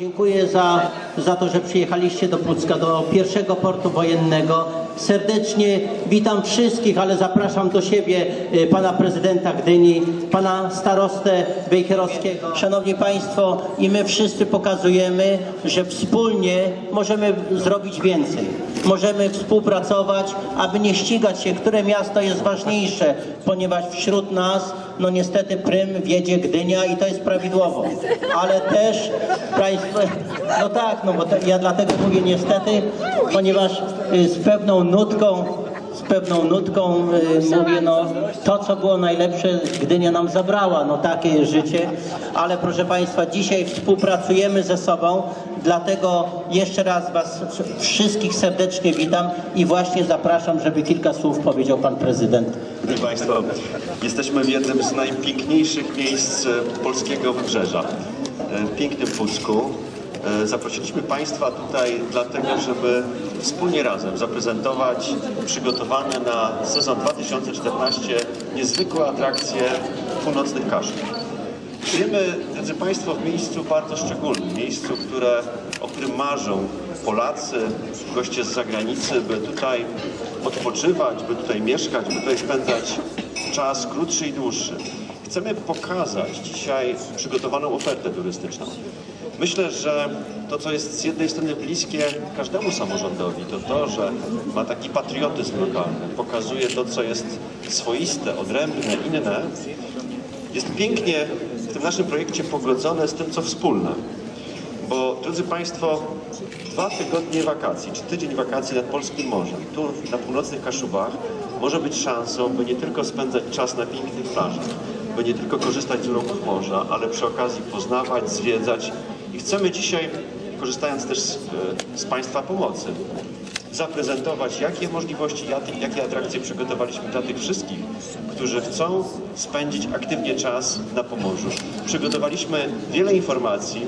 Dziękuję za, za to, że przyjechaliście do Pucka, do pierwszego portu wojennego. Serdecznie witam wszystkich, ale zapraszam do siebie y, pana prezydenta Gdyni, pana starostę Wejherowskiego. Szanowni Państwo, i my wszyscy pokazujemy, że wspólnie możemy zrobić więcej. Możemy współpracować, aby nie ścigać się, które miasto jest ważniejsze, ponieważ wśród nas, no niestety Prym wiedzie Gdynia i to jest prawidłowo. Ale też no tak, no bo ja dlatego mówię niestety, ponieważ y, z pewną nutką, z pewną nutką y, mówię, no to co było najlepsze Gdynia nam zabrała, no takie jest życie, ale proszę Państwa, dzisiaj współpracujemy ze sobą, dlatego jeszcze raz Was wszystkich serdecznie witam i właśnie zapraszam, żeby kilka słów powiedział Pan Prezydent. Drodzy Państwo, jesteśmy w jednym z najpiękniejszych miejsc e, polskiego wybrzeża, e, w pięknym Pucku. E, Zaprosiliśmy Państwa tutaj dlatego, żeby wspólnie razem zaprezentować przygotowane na sezon 2014 niezwykłe atrakcje północnych Kaszub. Żyjemy, drodzy Państwo, w miejscu bardzo szczególnym, miejscu, które, o którym marzą Polacy, goście z zagranicy, by tutaj odpoczywać, by tutaj mieszkać, by tutaj spędzać czas krótszy i dłuższy. Chcemy pokazać dzisiaj przygotowaną ofertę turystyczną. Myślę, że to, co jest z jednej strony bliskie każdemu samorządowi, to to, że ma taki patriotyzm lokalny, pokazuje to, co jest swoiste, odrębne, inne, jest pięknie w tym naszym projekcie pogodzone z tym, co wspólne. Bo, drodzy Państwo, dwa tygodnie wakacji, czy tydzień wakacji nad Polskim Morzem, tu na północnych Kaszubach, może być szansą, by nie tylko spędzać czas na pięknych plażach, by nie tylko korzystać z uroków morza, ale przy okazji poznawać, zwiedzać. Chcemy dzisiaj, korzystając też z, e, z Państwa pomocy, zaprezentować, jakie możliwości, jakie, atrakcje przygotowaliśmy dla tych wszystkich, którzy chcą spędzić aktywnie czas na Pomorzu. Przygotowaliśmy wiele informacji.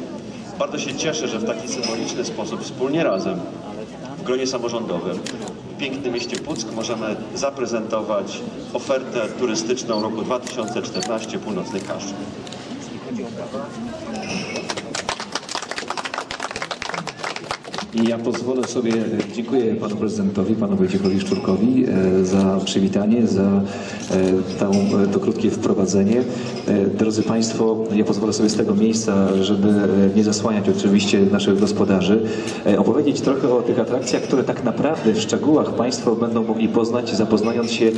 Bardzo się cieszę, że w taki symboliczny sposób, wspólnie razem, w gronie samorządowym, w pięknym mieście Puck możemy zaprezentować ofertę turystyczną roku 2014 Północnych Kaszub. I ja pozwolę sobie, dziękuję panu prezydentowi, panu Wojciechowi Szczurkowi e, za przywitanie, za e, tą, e, to krótkie wprowadzenie. Drodzy Państwo, ja pozwolę sobie z tego miejsca, żeby nie zasłaniać oczywiście naszych gospodarzy, opowiedzieć trochę o tych atrakcjach, które tak naprawdę w szczegółach Państwo będą mogli poznać, zapoznając się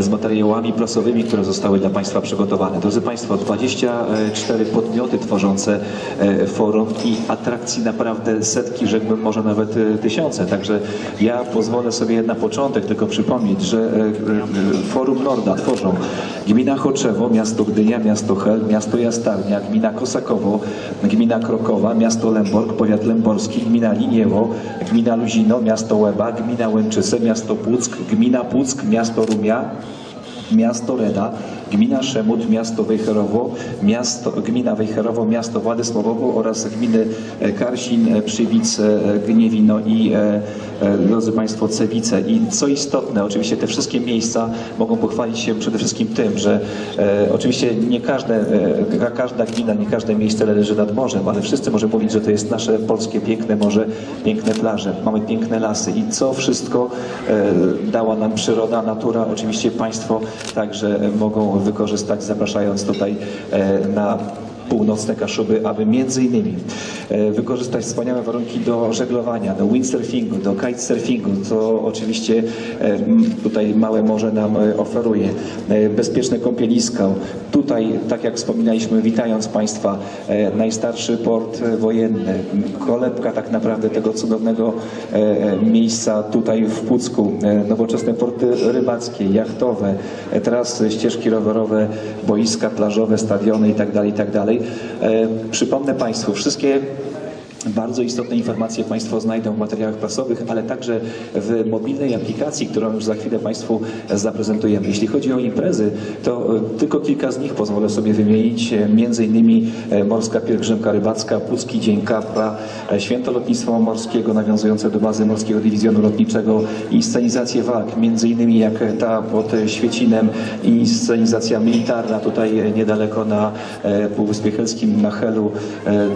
z materiałami prasowymi, które zostały dla Państwa przygotowane. Drodzy Państwo, 24 podmioty tworzące forum i atrakcji naprawdę setki, rzekłbym może nawet e, tysiące. Także ja pozwolę sobie na początek tylko przypomnieć, że e, e, Forum Norda tworzą gmina Choczewo, miasto Gdynia, miasto Hel, miasto Jastarnia, gmina Kosakowo, gmina Krokowa, miasto Lęborg, powiat lęborski, gmina Liniewo, gmina Luzino, miasto Łeba, gmina Łęczyce, miasto Puck, gmina Puck, miasto Rumia, miasto Reda, gmina Szemut, miasto Wejherowo, miasto, gmina Wejherowo, miasto Władysławowo oraz gminy e, Karsin, e, Przywice, e, Gniewino i drodzy Państwo Cewice. I co istotne, oczywiście te wszystkie miejsca mogą pochwalić się przede wszystkim tym, że e, oczywiście nie każde, e, ka- każda gmina, nie każde miejsce leży nad morzem, ale wszyscy możemy mówić, że to jest nasze polskie piękne morze, piękne plaże, mamy piękne lasy i co wszystko e, dała nam przyroda, natura, oczywiście Państwo także e, wykorzystać, zapraszając tutaj e, na północne Kaszuby, aby między innymi e, wykorzystać wspaniałe warunki do żeglowania, do windsurfingu, do kitesurfingu, co oczywiście e, tutaj małe morze nam e, oferuje. Bezpieczne kąpieliska. Tutaj, tak jak wspominaliśmy, witając Państwa, najstarszy port wojenny, kolebka tak naprawdę tego cudownego miejsca tutaj w Pucku, nowoczesne porty rybackie, jachtowe, trasy, ścieżki rowerowe, boiska plażowe, stadiony itd. itd. E, Przypomnę Państwu, wszystkie bardzo istotne informacje Państwo znajdą w materiałach prasowych, ale także w mobilnej aplikacji, którą już za chwilę Państwu zaprezentujemy. Jeśli chodzi o imprezy, to e, tylko kilka z nich pozwolę sobie wymienić. E, Między innymi e, Morska Pielgrzymka Rybacka, Pucki Dzień Kapra, Święto Lotnictwa Morskiego nawiązujące do bazy Morskiego Dywizjonu Lotniczego i scenizacje walk, między innymi jak ta pod Świecinem i scenizacja militarna tutaj niedaleko na Półwyspie Helskim, na Helu,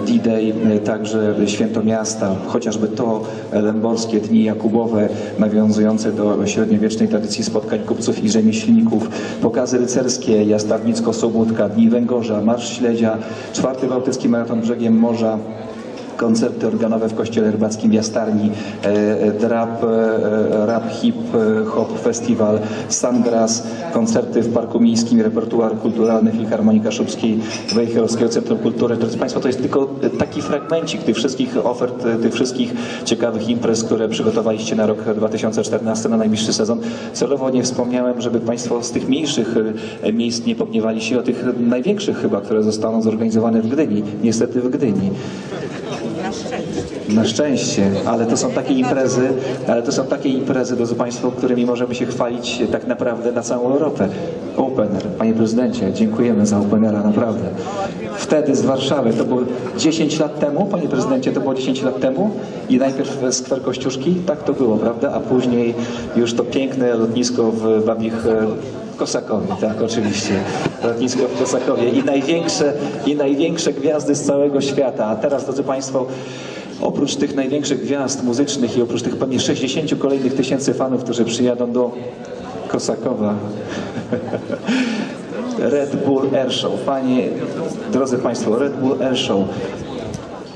D-Day, także Święto Miasta, chociażby to lęborskie Dni Jakubowe, nawiązujące do średniowiecznej tradycji spotkań kupców i rzemieślników, pokazy rycerskie, Jastawnicko-Sobótka, Dni Węgorza, Marsz Śledzia, czwarty Bałtycki Maraton Brzegiem Morza, koncerty organowe w Kościele Rybackim w Jastarni, e, e, Drap, e, Rap Hip e, Hop Festiwal, Sandgras, koncerty w Parku Miejskim, repertuar kulturalny Filharmonii Kaszubskiej, Wejherowskiego Centrum Kultury. Drodzy Państwo, to jest tylko e, taki fragmencik tych wszystkich ofert, e, tych wszystkich ciekawych imprez, które przygotowaliście na rok 2014, na najbliższy sezon. Celowo nie wspomniałem, żeby Państwo z tych mniejszych e, miejsc nie pogniewali się o tych największych chyba, które zostaną zorganizowane w Gdyni. Niestety w Gdyni. Na szczęście, ale to są takie imprezy, ale to są takie imprezy, drodzy Państwo, którymi możemy się chwalić tak naprawdę na całą Europę. Opener, Panie Prezydencie, dziękujemy za Openera, naprawdę. Wtedy z Warszawy, to było 10 lat temu, Panie Prezydencie, to było 10 lat temu i najpierw skwer Kościuszki, tak to było, prawda? A później już to piękne lotnisko w Babich e, Kosakowie, tak, oczywiście. Lotnisko w Kosakowie i największe, i największe gwiazdy z całego świata. A teraz, drodzy Państwo, oprócz tych największych gwiazd muzycznych i oprócz tych pewnie 60 kolejnych tysięcy fanów, którzy przyjadą do Kosakowa, Red Bull Air Show. Panie, drodzy Państwo, Red Bull Air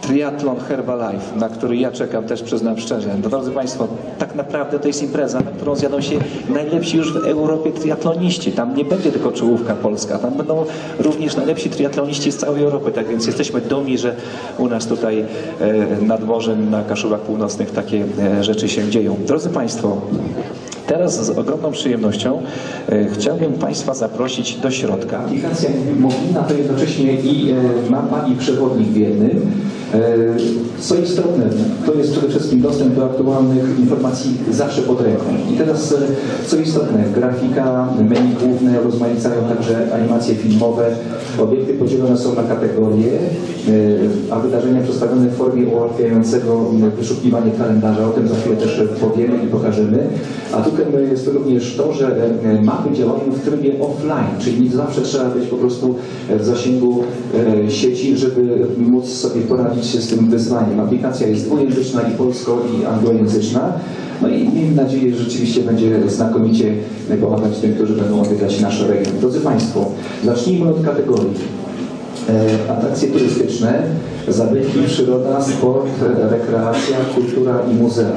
Show. Triathlon Herbalife, na który ja czekam też przyznam szczerze. Drodzy Państwo, tak naprawdę to jest impreza, na którą zjadą się najlepsi już w Europie triatloniści. Tam nie będzie tylko czołówka polska, tam będą również najlepsi triatloniści z całej Europy. Tak więc jesteśmy dumni, że u nas tutaj e, nad morzem, na Kaszubach Północnych takie e, rzeczy się dzieją. Drodzy Państwo, Teraz z ogromną przyjemnością e, chciałbym Państwa zaprosić do środka. Aplikacja mobilna to jednocześnie i e, mapa i przewodnik w jednym. E, co istotne, to jest przede wszystkim dostęp do aktualnych informacji zawsze pod ręką. I teraz, e, co istotne, grafika, menu główne rozmaicają także animacje filmowe. Obiekty podzielone są na kategorie, e, a wydarzenia przedstawione w formie ułatwiającego wyszukiwanie kalendarza. O tym za chwilę też powiemy i pokażemy. A tutaj jest również to, że mapy działają w trybie offline, czyli nie zawsze trzeba być po prostu w zasięgu sieci, żeby móc sobie poradzić się z tym wyzwaniem. Aplikacja jest dwujęzyczna i polsko i anglojęzyczna. No i miejmy nadzieję, że rzeczywiście będzie znakomicie pomagać tym, którzy będą odwiedzać nasz region. Drodzy Państwo, zacznijmy od kategorii. E, atrakcje turystyczne, zabytki, przyroda, sport, rekreacja, kultura i muzea.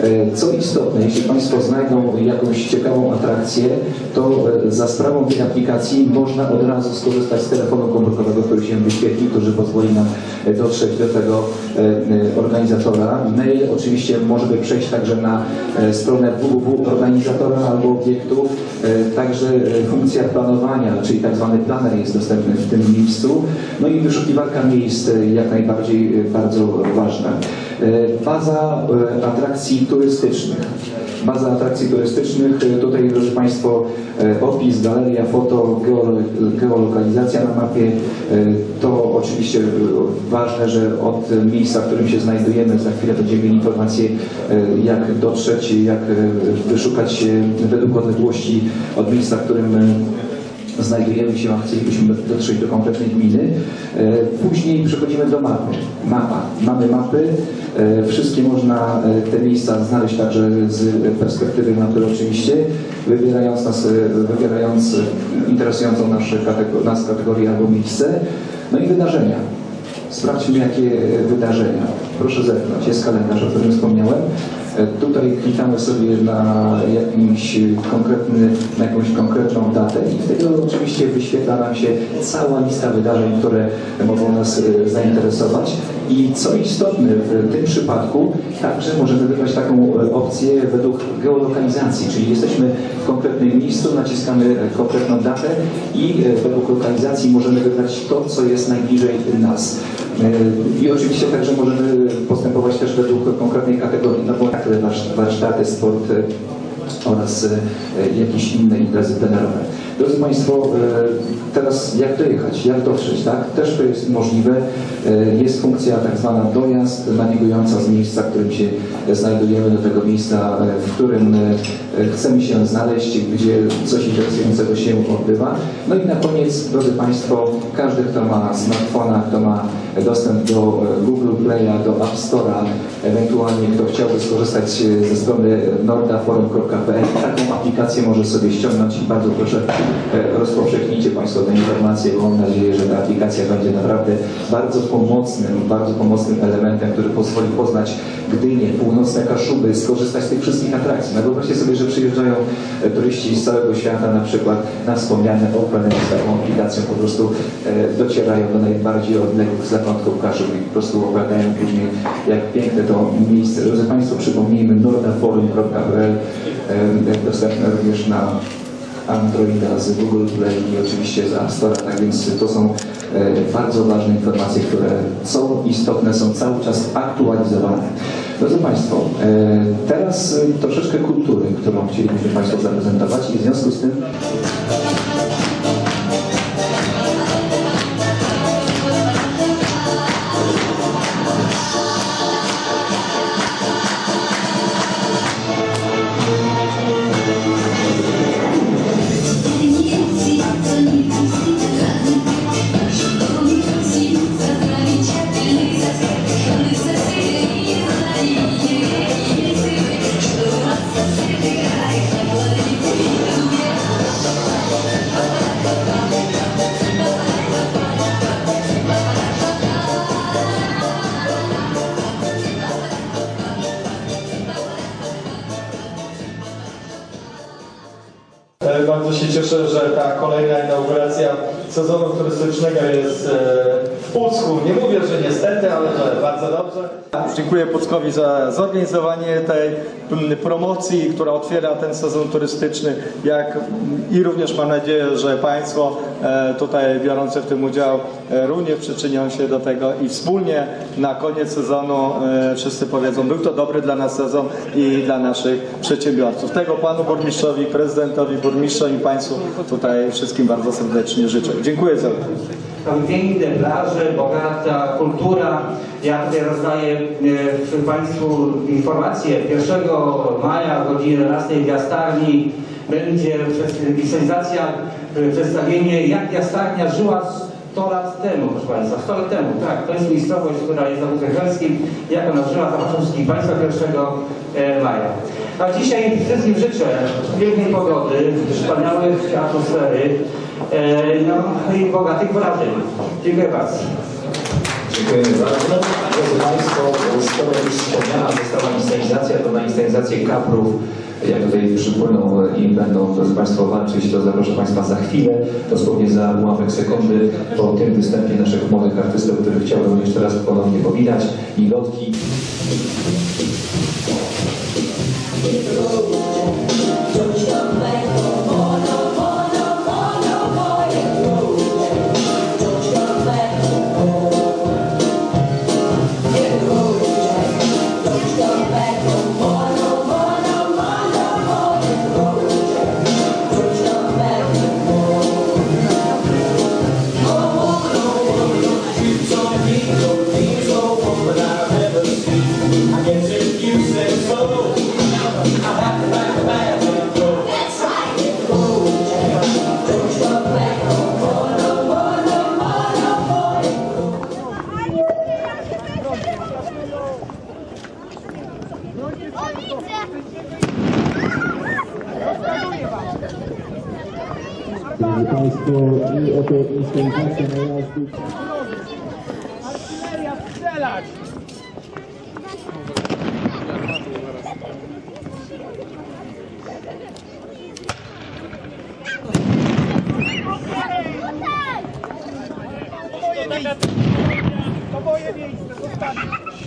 E, Co istotne, jeśli Państwo znajdą jakąś ciekawą atrakcję, to e, za sprawą tej aplikacji można od razu skorzystać z telefonu komórkowego, który się wyświetli, który pozwoli nam dotrzeć do tego organizatora. Mail oczywiście może by przejść także na stronę www.organizatora albo obiektu. E, Także funkcja planowania, czyli tak zwany planer jest dostępny w tym miejscu. No i wyszukiwarka miejsc e, jak najbardziej e, bardzo ważna. E, Baza atrakcji turystycznych. Baza atrakcji turystycznych, tutaj drodzy Państwo opis, galeria, foto, geolo- geolokalizacja na mapie. To oczywiście ważne, że od miejsca, w którym się znajdujemy, za chwilę będziemy mieli informacje e, jak dotrzeć, jak wyszukać według odległości od miejsca, w którym znajdujemy się, chcielibyśmy dotrzeć do konkretnej gminy. E, Później przechodzimy do mapy. Mapa. Mamy mapy. E, Wszystkie można e, te miejsca znaleźć także z perspektywy mapy oczywiście, wybierając, nas, wybierając interesującą nas, kategor- nas kategorię albo miejsce. No i wydarzenia. Sprawdźmy, jakie wydarzenia. Proszę zerknąć. Jest kalendarz, o którym wspomniałem. E, Tutaj klikamy sobie na jakimś konkretny, na jakąś konkretną datę i wtedy oczywiście wyświetla nam się cała lista wydarzeń, które mogą nas e, zainteresować. I co istotne, w tym przypadku także możemy wybrać taką e, opcję według geolokalizacji, czyli jesteśmy w konkretnym miejscu, naciskamy konkretną datę i według lokalizacji możemy wybrać to, co jest najbliżej nas. E, I oczywiście także możemy postępować też według konkretnej kategorii, no bo tak warsz- warsztaty, sport e, oraz e, jakieś inne imprezy plenerowe. Drodzy Państwo, e, teraz jak dojechać, jak dotrzeć, tak? też to jest możliwe. E, Jest funkcja tak zwana dojazd nawigująca z miejsca, w którym się znajdujemy do tego miejsca, e, w którym e, chcemy się znaleźć, gdzie coś interesującego się odbywa. No i na koniec, drodzy Państwo, każdy, kto ma smartfona, kto ma dostęp do e, Google Play'a, do App Store'a, ewentualnie kto chciałby skorzystać e, ze strony nordaforum.pl, taką aplikację może sobie ściągnąć i bardzo proszę e, rozpowszechnijcie Państwo tę informację, bo mam nadzieję, że ta aplikacja będzie naprawdę bardzo pomocnym, bardzo pomocnym elementem, który pozwoli poznać Gdynię, północne Kaszuby, skorzystać z tych wszystkich atrakcji. No wyobraźcie sobie, że przyjeżdżają turyści z całego świata, na przykład na wspomniane Open, z taką aplikacją po prostu docierają do najbardziej odległych zakątków Kaszub i po prostu opowiadają później, jak piękne to miejsce. Drodzy Państwo, przypomnijmy nordaforum.pl dostępne również na Androida z Google Play i oczywiście z App Store, tak więc to są e, bardzo ważne informacje, które są istotne, są cały czas aktualizowane. Drodzy Państwo, e, teraz troszeczkę kultury, którą chcielibyśmy Państwu zaprezentować i w związku z tym sezonu turystycznego jest e, w Pucku. Nie mówię, że niestety, ale że bardzo dobrze. Dziękuję Puckowi za zorganizowanie tej promocji, która otwiera ten sezon turystyczny. Jak, I również mam nadzieję, że Państwo tutaj biorące w tym udział e, również przyczynią się do tego i wspólnie na koniec sezonu e, wszyscy powiedzą, był to dobry dla nas sezon i dla naszych przedsiębiorców. Tego Panu Burmistrzowi, Prezydentowi, Burmistrzom i Państwu tutaj wszystkim bardzo serdecznie życzę. Dziękuję za uwagę. Tam piękne plaże, bogata kultura. Ja tutaj rozdaję e, Państwu informację. 1 maja o godzinie 11 w Jastarni będzie e, przedstawienie jak Jastarnia żyła 100 lat temu, proszę Państwa. 100 lat temu, tak. To jest miejscowość, która jest na Wózach Helskim. Jak ona żyła, zapraszam wszystkich Państwa 1 e, maja. A dzisiaj wszystkim życzę pięknej pogody, wspaniałych atmosfery, e, no i bogatych wrażeń. Dziękuję bardzo. Dziękujemy bardzo. Drodzy Państwo, skoro już wspomniana została inscenizacja, to na inscenizację kaprów, jak tutaj przypłyną i będą, Państwo, walczyć, to zaproszę Państwa za chwilę, dosłownie za ułamek sekundy, po tym występie naszych młodych artystów, których chciałbym jeszcze raz ponownie powitać, i lotki.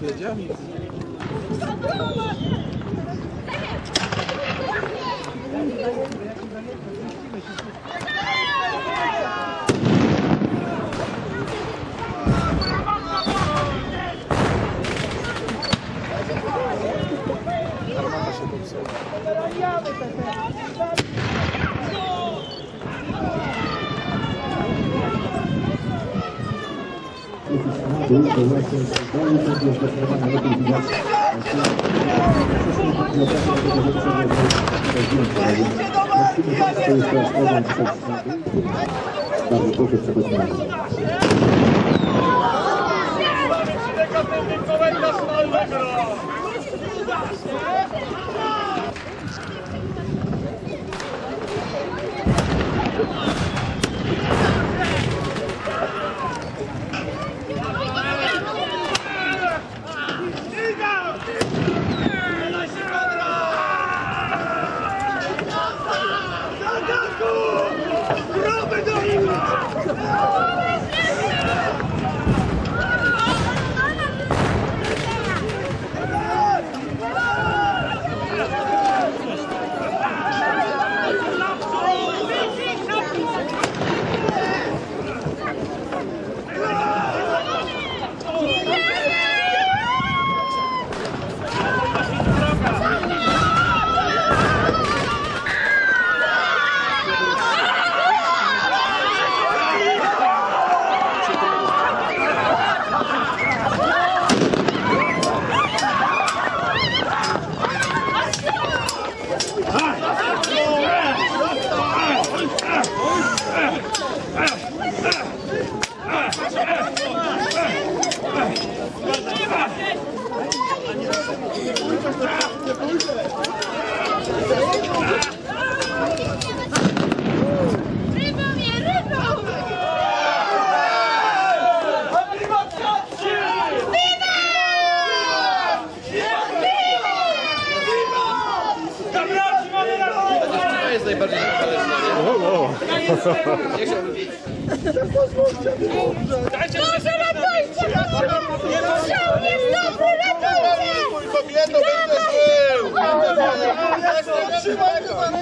Düşüreceğim mi? Gracias. Bardzo proszę przechodzimy. Rybą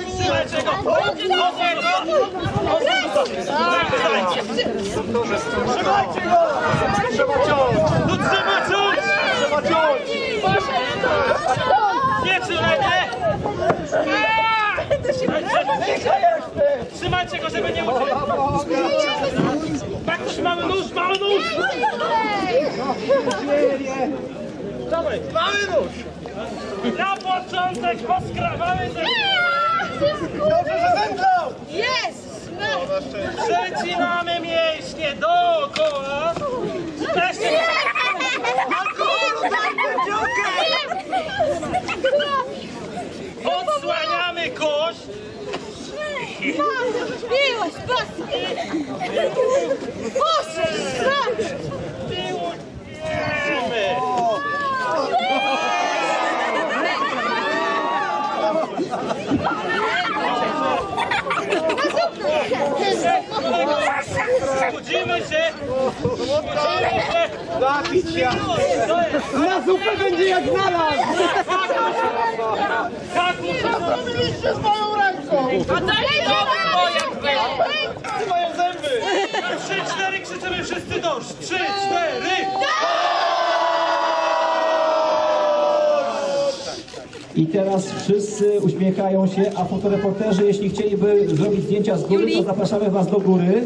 Trzymaj go! Trzymajcie go! Trzeba ciąć! No trzeba ciąć! Trzeba ciąć! Nie trzymajcie! Trzymajcie go, żeby nie uciekł! Tak, ktoś mały nóż, mały nóż! Dawaj! Mały nóż! Na początek poskrawamy ze... Dobrze, że zemdlał! Jest! Przecinamy mięśnie dookoła! Wreszcie... Odsłaniamy kość! Miłość, boski! Boże, tak! Budzimy się! Budzimy się! Jest Na zupę będzie jak znalazł! Kakus! Zrobiliście z moją ręką! A daj to jak Mają zęby! Na trzy, cztery krzyczymy wszyscy dość! Trzy, cztery! I teraz wszyscy uśmiechają się, a fotoreporterzy, jeśli chcieliby zrobić zdjęcia z góry, to zapraszamy Was do góry.